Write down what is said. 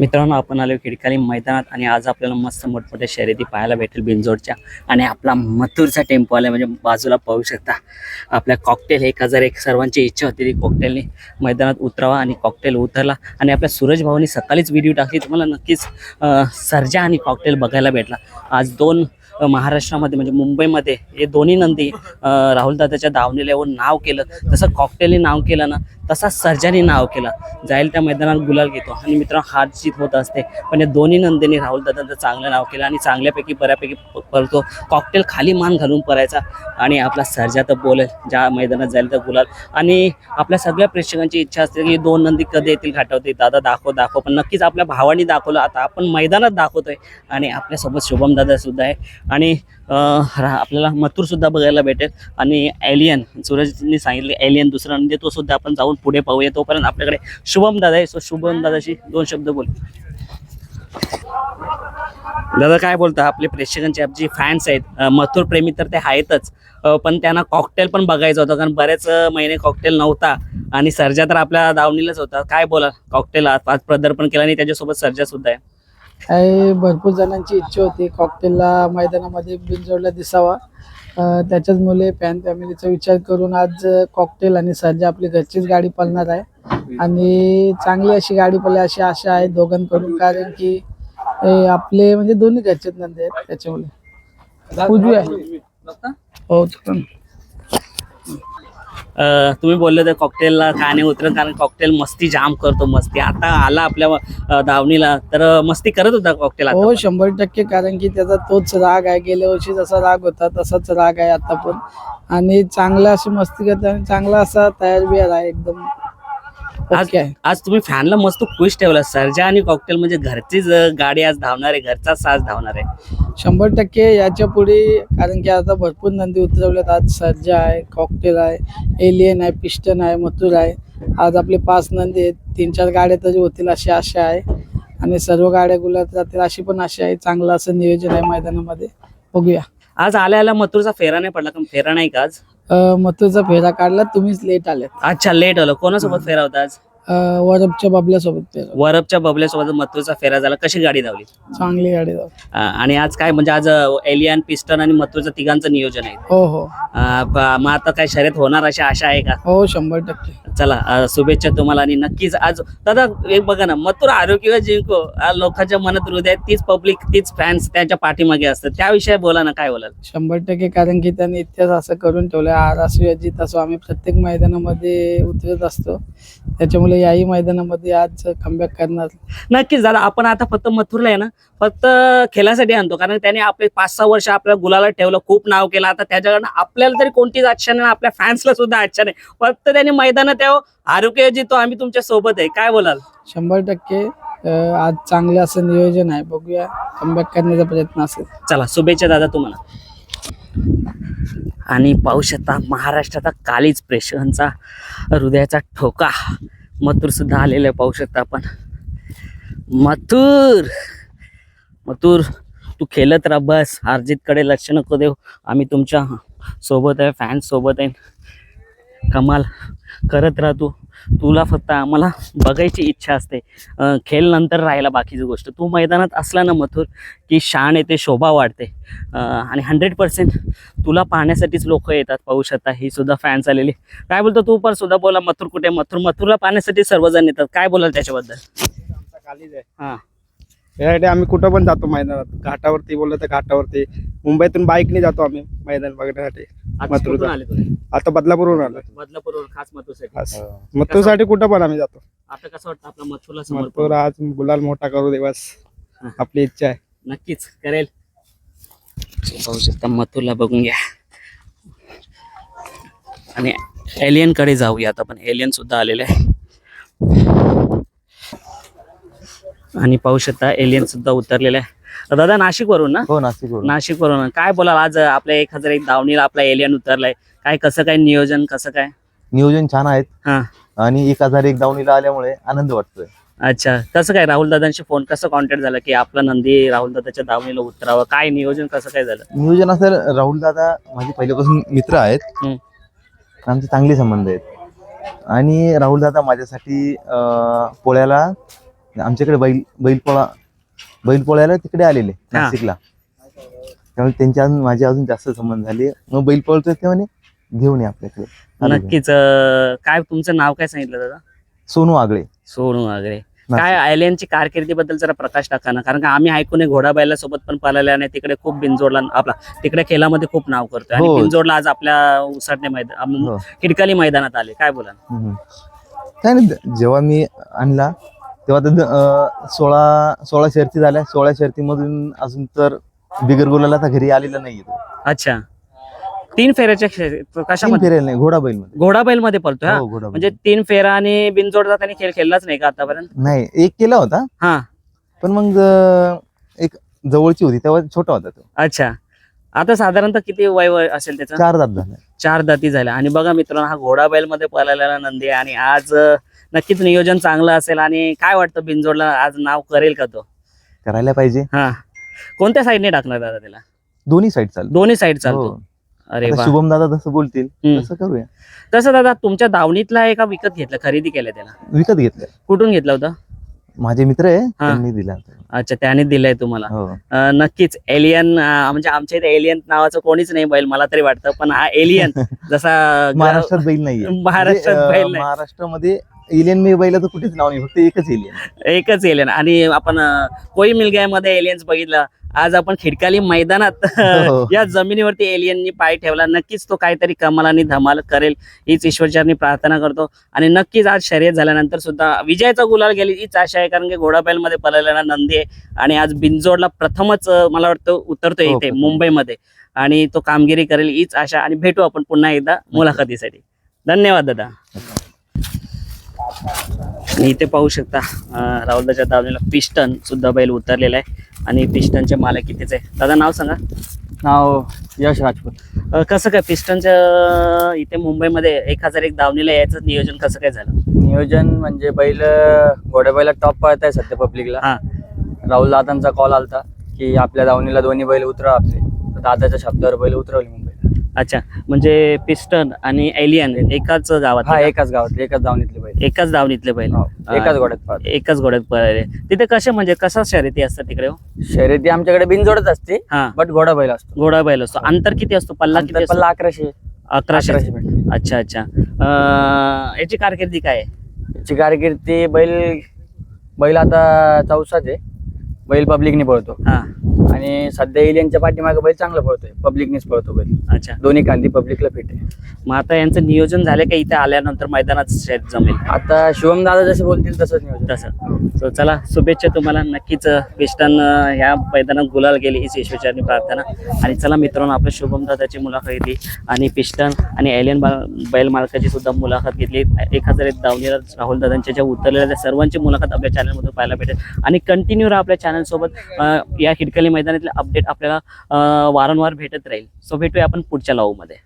मित्रांनो आपण आलो खिडकाली मैदानात आणि आज आपल्याला मस्त मोठमोठ्या शर्यती पाहायला भेटेल बिनजोडच्या. आणि आपला मथुरचा टेम्पो आला म्हणजे बाजूला पाहू शकता. आपल्या कॉकटेल एक हजार एक सर्वांची इच्छा होती ती कॉकटेलने मैदानात उतरावा आणि कॉकटेल उतरला. आणि आपल्या सूरज भाऊनी सकाळीच व्हिडिओ टाकली तुम्हाला नक्कीच सर्जा आणि कॉकटेल बघायला भेटला. आज दोन महाराष्ट्रामध्ये म्हणजे मुंबईमध्ये हे दोन्ही नंदी राहुलदादाच्या दावणीला येऊन नाव केलं. जसं कॉकटेलने नाव केलं ना तसा सर्जाने नाव केलं. जाईल त्या मैदानात गुलाल घेतो. आणि मित्रांनो हार जीत होत असते. पण या दोन्ही नंदीने राहुल दादांचं चांगलं नाव केलं आणि चांगल्यापैकी बऱ्यापैकी प- पळतो. कॉकटेल खाली मान घालून पळायचा आणि आपला सर्जा तर बोलेल. ज्या मैदानात जाईल तर गुलाल. आणि आपल्या सगळ्या प्रेक्षकांची इच्छा असते की दोन नंदी कधी येतील घाटावते दादा दाखव दाखव. पण नक्कीच आपल्या भावानी दाखवलं. आता आपण मैदानात दाखवतोय. आणि आपल्यासोबत शुभम दादा सुद्धा आहे. आणि रा- आपल्याला मथुर सुद्धा बघायला भेटेल. आणि एलियन सूरजने सांगितले एलियन दुसरा म्हणजे तो सुद्धा आपण जाऊन पुढे पाहूया. तोपर्यंत आपल्याकडे शुभम दादा आहे. सो शुभम दादाशी दोन शब्द बोल. दादा काय बोलता? आपले प्रेक्षकांचे आप जे फॅन्स आहेत मथुर प्रेमी तर ते आहेतच. पण त्यांना कॉकटेल पण बघायचं होतं. कारण बरेच महिने कॉकटेल नव्हता. आणि सर्जा तर आपल्या दावणीलाच होता. काय बोला कॉकटेल आज प्रदर्पण केलं आणि त्याच्यासोबत सर्जा सुद्धा आहे. काही भरपूर जणांची इच्छा होती. कॉकटेलला मैदानामध्ये बिनजोडला दिसावा. त्याच्याच मुले फॅन फॅमिलीचा विचार करून आज कॉकटेल आणि सर्जा आपली घरचीच गाडी पळणार आहे. आणि चांगली अशी गाडी पळली अशी आशा आहे दोघांकडून. कारण की आपले म्हणजे दोन्ही घरचेच नंदी आहेत त्याच्यामुळे. उजवी आहे. हो तुम्ही बोलले तर कॉकटेलला नाही उतरत कारण कॉकटेल मस्ती जाम करतो मस्ती. आता आला आपल्या अं, दावणीला तर मस्ती करत होता कॉकटेल हो शंभर टक्के कारण की त्याचा तोच राग आहे. गेल्या वर्षी जसा राग होता तसाच राग आहे आता पण. आणि चांगला अशी मस्ती करतो आणि चांगला असा तयार बियार आहे एकदम. आज आज तुम्ही फॅनला मस्त खुश ठेवला सर्जा आणि कॉकटेल म्हणजे घरचीच अं, गाडी आज धावणार आहे घरचा साज धावणार आहे. शंभर टक्के याच्यापुढे कारण की आता भरपूर नंदी उतरवल्यात आज सर्जा आहे कॉकटेल आहे एलियन आहे पिस्टन आहे मथुर आहे. आज आपले पाच नंदी आहेत तीन चार गाड्या तरी होतील अशी आशा आहे. आणि सर्व गाड्या गुलात जातील अशी पण आशा आहे चांगलं असं नियोजन आहे मैदानामध्ये. बघूया. आज आल्या आल्या मथुरचा फेरा नाही पडला कारण फेरा नाही का आज? अं, मथुरचा फेरा काढला तुम्हीच लेट आलेत. अच्छा लेट आलं. कोणासोबत फेरा होता आज? वरपच्या बाबल्यासोबत वरपच्या बबल्यासोबत मथुरचा फेरा झाला. कशी गाडी धावली? चांगली गाडी अं, आणि आज काय म्हणजे आज एलियन पिस्टन आणि मथुरचं तिघांचं नियोजन आहे. हो हो. अं, प- मग आता काय शर्यत होणार अशी आशा आहे का? हो शंभर टक्के. चला अं, शुभेच्छा तुम्हाला आणि नक्कीच आज दादा एक बघा ना मथुर आरोग्य जिंको आज लोकांच्या मनात हृदयात तीच पब्लिक तीच फॅन्स त्यांच्या पाठीमागे असतात. त्याविषयी बोला ना काय बोलाल? शंभर टक्के कारण की त्यांनी इतिहास असं करून ठेवलं आर असो अजित असो आम्ही प्रत्येक मैदानामध्ये उतरत असतो. त्याच्यामुळे याही मैदानामध्ये आज कमबॅक करणार. नक्कीच दादा आपण आता फक्त मथुरला आहे ना फक्त खेळासाठी आणतो. कारण त्याने आपले पाच सहा वर्ष आपल्या गुलाला ठेवलं खूप नाव केलं. आता त्याच्याकडनं आपल्याला तरी कोणतीच आच्छा नाही आपल्या फॅन्सला सुद्धा आच्छा नाही. फक्त त्यांनी मैदानात यावं आरोग्य जितो आम्ही तुमच्यासोबत आहे. काय बोलाल? शंभर टक्के आज चांगलं असं नियोजन आहे. बघूया कमबॅक करण्याचा प्रयत्न असेल. चला शुभेच्छा दादा तुम्हाला. आणि पाहू शकता महाराष्ट्राचा कालीच प्रेक्षकांचा हृदयाचा ठोका. मथुर सुद्धा आलेला आहे पाहू शकता आपण. मथुर! मथुर तू खेळत राहा बस. हारजीतकडे लक्ष नको देऊ. आम्ही तुमच्यासोबत आहे फॅन्स सोबत आहे. कमाल. करत राहा तू. तुला फक्त आम्हाला बघायची इच्छा असते. खेळ नंतर राहिला बाकीची गोष्ट. तू मैदानात असला ना मथुर की शान येते शोभा वाढते. आणि हंड्रेड पर्सेंट तुला पाहण्यासाठीच लोक येतात पाहू शकता. ही सुद्धा फॅन्स आलेली. काय बोलतो तू? पण सुद्धा बोला मथुर कुठे? मथुर मथुरला पाहण्यासाठी सर्वजण येतात. काय बोलाल त्याच्याबद्दल? आमचा खालीच आहे. हां. यासाठी आम्ही कुठं पण जातो मैदानात. घाटावरती बोललं तर घाटावरती. मुंबईतून बाईकने जातो आम्ही मैदान बघण्यासाठी. आज. कुठून आले तुम्ही. आता बदलापूरहून आलो बदलापूरवर खास मथुरसाठी. खास. मथुरसाठी कुठं पण आम्ही जातो. आता कसं वाटतं आपला मथुरला समोर मथुर आज गुलाल मोठा करू दिवस. हा. आपली इच्छा आहे. नक्कीच करेल. पाहू शकता मथुरला बघून घ्या. आणि एलियनकडे जाऊया. आता पण एलियन सुद्धा आलेले आहे. आणि पाहू शकता एलियन सुद्धा उतरलेले आहे दादा नाशिक वरून ना? हो नाशिक नाशिक वरून. काय बोलाल आज? आपल्या एक हजार एक दावणीला आपला एलियन उतरलाय. काय कसं काय नियोजन कसं काय? नियोजन छान आहेत. हा. आणि एक हजार एक दावणीला आल्यामुळे आनंद वाटतोय. अच्छा. कसं काय राहुल दादांशी फोन कसं कॉन्टॅक्ट झाला की आपला नंदी राहुल दादाच्या दावणीला उतरावं? काय नियोजन कसं काय झालं? नियोजन असं राहुल दादा माझे पहिल्यापासून मित्र आहेत. हम्म. आमचे चांगले संबंध आहेत. आणि राहुल दादा माझ्यासाठी अं, पोळ्याला आमच्याकडे बैल बैलपोळा बैलपोळ्याला तिकडे आलेले. नाशिकला त्यामुळे त्यांच्या अजून माझे अजून जास्त संबंध झाले मग बैल पळतोय ते म्हणे घेऊन ये आपल्याकडे. नक्कीच अं, काय तुमचं नाव काय सांगितलं दादा सोनू आगळे सोनू वगैरे काय आयलॅनची कारकिर्दीबद्दल जरा प्रकाश टाका ना कारण का आम्ही ऐकून आहे घोडा बैला सोबत पण पळाले आणि तिकडे खूप बिनजोडला आपला तिकडे खेळामध्ये खूप नाव करतोय आणि हो. बिनजोडला आज आपल्या उसाटणे मैदान हो. खिडकाली मैदानात आले काय बोला हम्म. काय नाही जेव्हा मी आणला तेव्हा तर सोळा सोळा शर्ती झाल्या. सोळा शर्तीमधून अजून तर बिगर गोलाला तर घरी आलेला नाही तो. अच्छा. तीन फेऱ्याच्या तीन कशामध्ये नाही घोडा बैलमध्ये घोडा बैलमध्ये पळतोय हा? हो घोडा बैल. म्हणजे तीन फेरा आणि बिनजोडचा त्यांनी खेळ खेळलाच नाही का आतापर्यंत? नाही एक केला होता. हा. पण मग अं, एक जवळची होती तेव्हा छोटा होता तो. अच्छा. आता साधारणतः किती वय वय असेल त्याचं? चार दात झाला. चार दाती झाल्या आणि बघा मित्रांनो हा घोडा बैलमध्ये पळालेला नंदी आहे. आणि आज अं, नक्कीच नियोजन चांगलं असेल. आणि काय वाटतं बिनजोडला? आज नाव करेल का तो? करायला पाहिजे. हा. कोणत्या साईडने टाकणार दादा त्याला? दोन्ही साईड चालू दोन्ही साईड चालतो. अरे वा. शुभम दादा जसं बोलतील. हम्म. तसं करूया. तसं दादा तुमच्या दावणीतला आहे का विकत घेतलं खरेदी केलं त्याला. विकत घेतलं. कुठून घेतलं होतं? माझे मित्र आहे त्यांनी दिला होता. अच्छा त्याने दिलंय तुम्हाला. हो. अं, नक्कीच एलियन म्हणजे आमच्या इथे एलियन नावाचं कोणीच नाही बैल मला तरी वाटतं पण हा एलियन जसा महाराष्ट्रात बैल नाहीये. महाराष्ट्रात म्हणजे, बैल अं, नाही. महाराष्ट्रामध्ये एलियन मी बैलाचं कुठेच नाव नाही फक्त एकच एलियन एकच एलियन आणि आपण अं, कोई मिलमध्ये एलियन्स बघितलं. आज आपण खिडकाली मैदानात हो. या जमिनीवरती एलियननी पाय ठेवला. नक्कीच तो काहीतरी कमाल आणि धमाल करेल हीच ईश्वरचरणी प्रार्थना करतो. आणि नक्कीच आज शर्यत झाल्यानंतर सुद्धा विजयाचा गुलाल गेली हीच आशा आहे. कारण की घोडाबैलमध्ये पळालेला नंदी आहे. आणि आज बिनजोडला प्रथमच अं, मला वाटतं उतरतो हो, इथे प्रथम. मुंबईमध्ये. आणि तो कामगिरी करेल हीच आशा. आणि भेटू आपण पुन्हा एकदा मुलाखतीसाठी. धन्यवाद दादा. आणि इथे पाहू शकता अं, राहुलदाच्या दावणीला पिस्टन सुद्धा बैल उतरलेला आहे. आणि पिस्टनचे मालक कितीच आहे. दादा नाव सांगा. नाव यश राजपूत. कसं काय पिस्टनच्या इथे मुंबईमध्ये एक हजार एक दावणीला यायचं नियोजन कसं काय झालं? नियोजन म्हणजे बैल घोड्या बैला टॉप पळत आहे सध्या पब्लिकला हा. राहुल दादांचा कॉल आलता की आपल्या दावणीला दोन्ही बैल उतरा आपले. दादाच्या शब्दावर बैल उतरवली अच्छा म्हणजे पिस्टन आणि एलियन एकाच गावात हा एकाच गावातले एकाच दावणीतले बैल. एकाच दावणीतले बैल. हो, एकाच घोड्यात पळत एकाच घोड्यात पळाले. तिथे कसे म्हणजे कसा शर्यती असतात तिकडे हो? शर्यती आमच्याकडे बिनजोडच असते हा. बट घोडा बैल असतो. घोडा बैल असतो. अंतर किती असतो? पल्ला किती नंतर असतो? पल्ला अकराशे. अकराशे? अच्छा अच्छा. अं, याची कारकिर्दी काय आहे? याची कारकिर्दी बैल बैल आता चौसाच. आहे बैल पब्लिकने पळतो. हा. आणि सध्या एलियनच्या पाठीमागे बैल चांगला पळतोय. पब्लिकनेच पळतो बैल. अच्छा. दोन्ही कांदी पब्लिकला फिट आहे. मग आता यांचं नियोजन झालं का इथे आल्यानंतर मैदानात शेत जमेल? आता शिवम दादा जसे बोलतील तसंच नियोजन. तसं. So, चला शुभेच्छा तुम्हाला. नक्कीच वेस्टर्न ह्या मैदानात गुलाल गेली हीच ईश्वरचरणी प्रार्थना. आणि चला मित्रांनो आपल्या शुभम दादाची मुलाखत घेतली. आणि पिस्टन आणि एलियन बैल मालकाची सुद्धा मुलाखत घेतली. एक हजार एक दावणीला राहुल दादांच्या ज्या उतरलेल्या त्या सर्वांची मुलाखत आपल्या चॅनलमधून पाहायला भेटेल. आणि कंटिन्यू राहा आपल्या चॅनलसोबत या खिडकली मैदानातले अपडेट आपल्याला वारंवार भेटत राहील. सो भेटूया आपण पुढच्या लावूमध्ये.